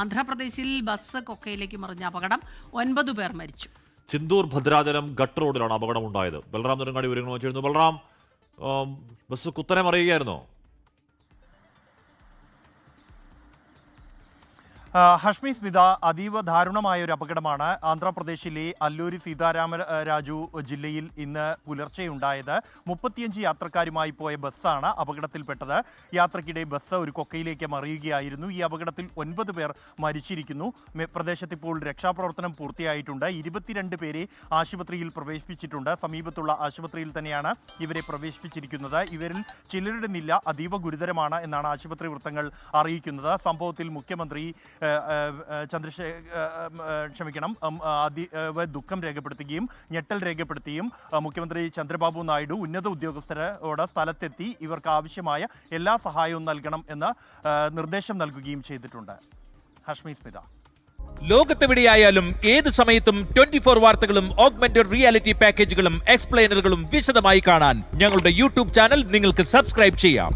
ആന്ധ്രാപ്രദേശിൽ ബസ് കൊക്കയിലേക്ക് മറിഞ്ഞ അപകടം ഒൻപത് പേർ മരിച്ചു. ചിന്തൂർ ഭദ്രാചലം ഗട്ട് റോഡിലാണ് അപകടമുണ്ടായത്. ബൽറാം നെടുങ്ങാടി വിവരങ്ങൾ വെച്ചിരുന്നു. ബൽറാം ബസ് കുത്തനെ മറിയുകയായിരുന്നോ? ഹഷ്മി സ്മിത അതീവ ദാരുണമായ ഒരു അപകടമാണ് ആന്ധ്രാപ്രദേശിലെ അല്ലൂരി സീതാരാമ രാജു ജില്ലയിൽ ഇന്ന് പുലർച്ചെയുണ്ടായത്. മുപ്പത്തിയഞ്ച് യാത്രക്കാരുമായി പോയ ബസ്സാണ് അപകടത്തിൽപ്പെട്ടത്. യാത്രക്കിടെ ബസ് ഒരു കൊക്കയിലേക്ക് മറിയുകയായിരുന്നു. ഈ അപകടത്തിൽ ഒൻപത് പേർ മരിച്ചിരിക്കുന്നു. പ്രദേശത്ത് ഇപ്പോൾ രക്ഷാപ്രവർത്തനം പൂർത്തിയായിട്ടുണ്ട്. ഇരുപത്തിരണ്ട് പേരെ ആശുപത്രിയിൽ പ്രവേശിപ്പിച്ചിട്ടുണ്ട്. സമീപത്തുള്ള ആശുപത്രിയിൽ തന്നെയാണ് ഇവരെ പ്രവേശിപ്പിച്ചിരിക്കുന്നത്. ഇവരിൽ ചിലരുടെ നില അതീവ ഗുരുതരമാണ് എന്നാണ് ആശുപത്രി വൃത്തങ്ങൾ അറിയിക്കുന്നത്. സംഭവത്തിൽ മുഖ്യമന്ത്രി ചന്ദ്രശേഖർ ക്ഷമിക്കണം. അതീവ അതി ദുഃഖം രേഖപ്പെടുത്തുകയും ഞെട്ടൽ രേഖപ്പെടുത്തുകയും മുഖ്യമന്ത്രി ചന്ദ്രബാബു നായിഡു ഉന്നത ഉദ്യോഗസ്ഥരോട് സ്ഥലത്തെത്തി ഇവർക്ക് ആവശ്യമായ എല്ലാ സഹായവും നൽകണം എന്ന് നിർദ്ദേശം നൽകുകയും ചെയ്തിട്ടുണ്ട്. ഹഷ്മി സ്മിത. ലോകത്തെവിടെയായാലും ഏത് സമയത്തും ട്വന്റി ഫോർ വാർത്തകളും ഓഗ്മെന്റഡ് റിയാലിറ്റി പാക്കേജുകളും എക്സ്പ്ലെയിനറുകളും വിശദമായി കാണാൻ ഞങ്ങളുടെ യൂട്യൂബ് ചാനൽ നിങ്ങൾക്ക് സബ്സ്ക്രൈബ് ചെയ്യാം.